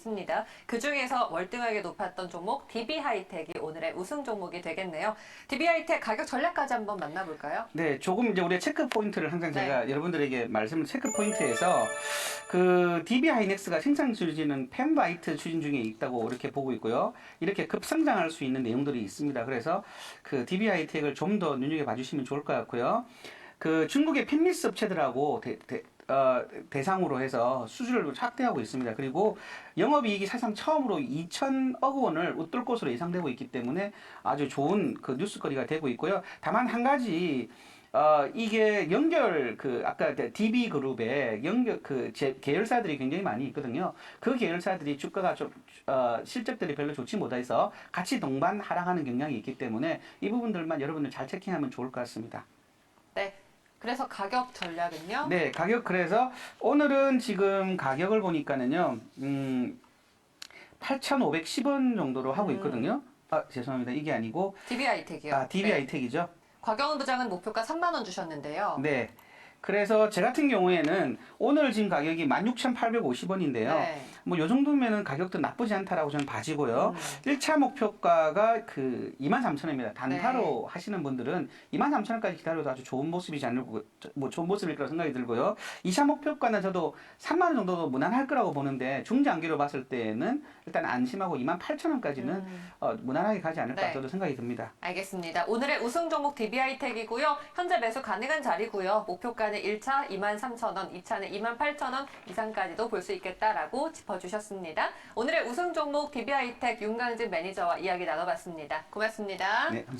있습니다. 그 중에서 월등하게 높았던 종목 DB 하이텍이 오늘의 우승 종목이 되겠네요. DB 하이텍 가격 전략까지 한번 만나볼까요? 네, 조금 이제 우리가 체크 포인트를 항상 네. 제가 여러분들에게 말씀을 체크 포인트에서 그 DB 하이넥스가 생산 추진은 펜바이트 추진 중에 있다고 이렇게 보고 있고요. 이렇게 급성장할 수 있는 내용들이 있습니다. 그래서 그 DB 하이텍을 좀 더 눈여겨 봐주시면 좋을 것 같고요. 그 중국의 펜미스 업체들하고 대, 대, 어, 대상으로 해서 수주를 확대하고 있습니다. 그리고 영업이익이 사상 처음으로 2천억 원을 웃돌 것으로 예상되고 있기 때문에 아주 좋은 그 뉴스거리가 되고 있고요. 다만 한 가지 어, 이게 연결 그 아까 DB 그룹에 연결 그 제, 계열사들이 굉장히 많이 있거든요. 그 계열사들이 주가가 좀 어, 실적들이 별로 좋지 못해서 같이 동반 하락하는 경향이 있기 때문에 이 부분들만 여러분들 잘 체킹하면 좋을 것 같습니다. 네. 그래서 가격 전략은요? 네, 가격 그래서 오늘은 지금 가격을 보니까는요, 음, 8,510원 정도로 하고 음. 있거든요. 아, 죄송합니다. 이게 아니고, DB 하이텍이요. 아, DB 네. 곽영은 부장은 목표가 3만 원 주셨는데요. 네. 그래서 제 같은 경우에는 오늘 지금 가격이 16,850원인데요. 네. 뭐요 정도면은 가격도 나쁘지 않다라고 저는 봐지고요. 음. 1차 목표가가 그 23,000원입니다. 단타로 네. 하시는 분들은 23,000원까지 기다려도 아주 좋은 모습이지 않을까, 뭐 좋은 모습일 거라 생각이 들고요. 2차 목표가는 저도 3만 원 정도도 무난할 거라고 보는데 중장기로 봤을 때는 일단 안심하고 28,000원까지는 음. 어, 무난하게 가지 않을까 네. 저도 생각이 듭니다. 알겠습니다. 오늘의 우승 종목 DB하이텍이고요. 현재 매수 가능한 자리고요. 목표가는 1차 23,000원, 2차는 28,000원 이상까지도 볼 수 있겠다라고 짚어주셨습니다. 오늘의 우승 종목 DB하이텍 윤강진 매니저와 이야기 나눠봤습니다. 고맙습니다. 네, 감사합니다.